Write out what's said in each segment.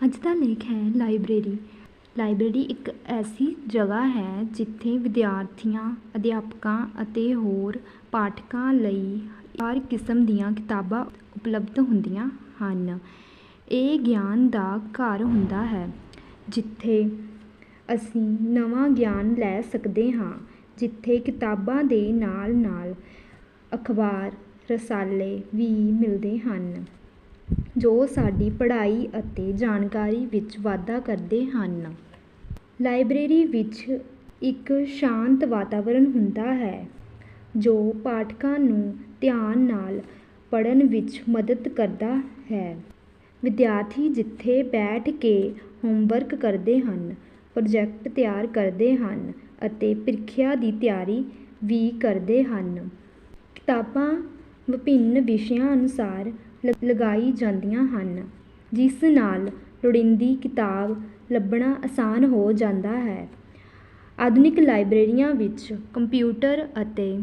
ਅੱਜ ਦਾ ਲੇਖ ਹੈ ਲਾਇਬ੍ਰੇਰੀ। ਲਾਇਬ੍ਰੇਰੀ ਇੱਕ ਐਸੀ ਜਗ੍ਹਾ ਹੈ ਜਿੱਥੇ ਵਿਦਿਆਰਥੀਆਂ, ਅਧਿਆਪਕਾਂ ਅਤੇ ਹੋਰ ਪਾਠਕਾਂ ਲਈ ਹਰ ਕਿਸਮ ਦੀਆਂ ਕਿਤਾਬਾਂ ਉਪਲਬਧ ਹੁੰਦੀਆਂ ਹਨ। ਇਹ ਗਿਆਨ ਦਾ ਘਰ ਹੁੰਦਾ ਹੈ, ਜਿੱਥੇ ਅਸੀਂ ਨਵਾਂ ਗਿਆਨ ਲੈ ਸਕਦੇ ਹਾਂ, ਜਿੱਥੇ ਕਿਤਾਬਾਂ ਦੇ ਨਾਲ ਨਾਲ ਅਖਬਾਰ, ਰਸਾਲੇ ਵੀ ਮਿਲਦੇ ਹਨ। ਜੋ ਸਾਡੀ ਪੜ੍ਹਾਈ ਅਤੇ ਜਾਣਕਾਰੀ ਵਿੱਚ ਵਾਧਾ ਕਰਦੇ ਹਨ। ਲਾਇਬ੍ਰੇਰੀ ਵਿੱਚ ਇੱਕ ਸ਼ਾਂਤ ਵਾਤਾਵਰਨ ਹੁੰਦਾ ਹੈ, ਜੋ ਪਾਠਕਾਂ ਨੂੰ ਧਿਆਨ ਨਾਲ ਪੜ੍ਹਨ ਵਿੱਚ ਮਦਦ ਕਰਦਾ ਹੈ। ਵਿਦਿਆਰਥੀ ਜਿੱਥੇ ਬੈਠ ਕੇ ਹੋਮਵਰਕ ਕਰਦੇ ਹਨ, ਪ੍ਰੋਜੈਕਟ ਤਿਆਰ ਕਰਦੇ ਹਨ ਅਤੇ ਪ੍ਰੀਖਿਆ ਦੀ ਤਿਆਰੀ ਵੀ ਕਰਦੇ ਹਨ। ਕਿਤਾਬਾਂ ਵਿਭਿੰਨ ਵਿਸ਼ਿਆਂ ਅਨੁਸਾਰ ਲਗਾਈ ਜਾਂਦੀਆਂ ਹਨ, ਜਿਸ ਨਾਲ ਲੋੜੀਂਦੀ ਕਿਤਾਬ ਲੱਭਣਾ ਆਸਾਨ ਹੋ ਜਾਂਦਾ ਹੈ। ਆਧੁਨਿਕ ਲਾਇਬ੍ਰੇਰੀਆਂ ਵਿੱਚ ਕੰਪਿਊਟਰ ਅਤੇ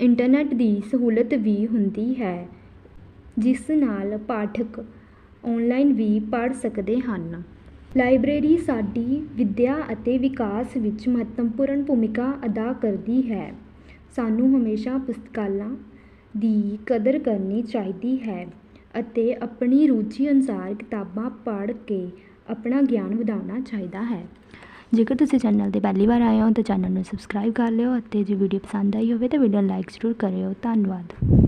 ਇੰਟਰਨੈਟ ਦੀ ਸਹੂਲਤ ਵੀ ਹੁੰਦੀ ਹੈ, ਜਿਸ ਨਾਲ ਪਾਠਕ ਔਨਲਾਈਨ ਵੀ ਪੜ੍ਹ ਸਕਦੇ ਹਨ। ਲਾਇਬ੍ਰੇਰੀ ਸਾਡੀ ਵਿੱਦਿਆ ਅਤੇ ਵਿਕਾਸ ਵਿੱਚ ਮਹੱਤਵਪੂਰਨ ਭੂਮਿਕਾ ਅਦਾ ਕਰਦੀ ਹੈ। ਸਾਨੂੰ ਹਮੇਸ਼ਾ ਪੁਸਤਕਾਲਾਂ ਦੀ ਕਦਰ ਕਰਨੀ ਚਾਹੀਦੀ ਹੈ ਅਤੇ ਆਪਣੀ ਰੁਚੀ ਅਨੁਸਾਰ ਕਿਤਾਬਾਂ ਪੜ੍ਹ ਕੇ ਆਪਣਾ ਗਿਆਨ ਵਧਾਉਣਾ ਚਾਹੀਦਾ ਹੈ। ਜੇਕਰ ਤੁਸੀਂ ਚੈਨਲ 'ਤੇ ਪਹਿਲੀ ਵਾਰ ਆਏ ਹੋ ਤਾਂ ਚੈਨਲ ਨੂੰ ਸਬਸਕ੍ਰਾਈਬ ਕਰ ਲਿਓ ਅਤੇ ਜੇ ਵੀਡੀਓ ਪਸੰਦ ਆਈ ਹੋਵੇ ਤਾਂ ਵੀਡੀਓ ਨੂੰ ਲਾਈਕ ਜ਼ਰੂਰ ਕਰਿਓ। ਧੰਨਵਾਦ।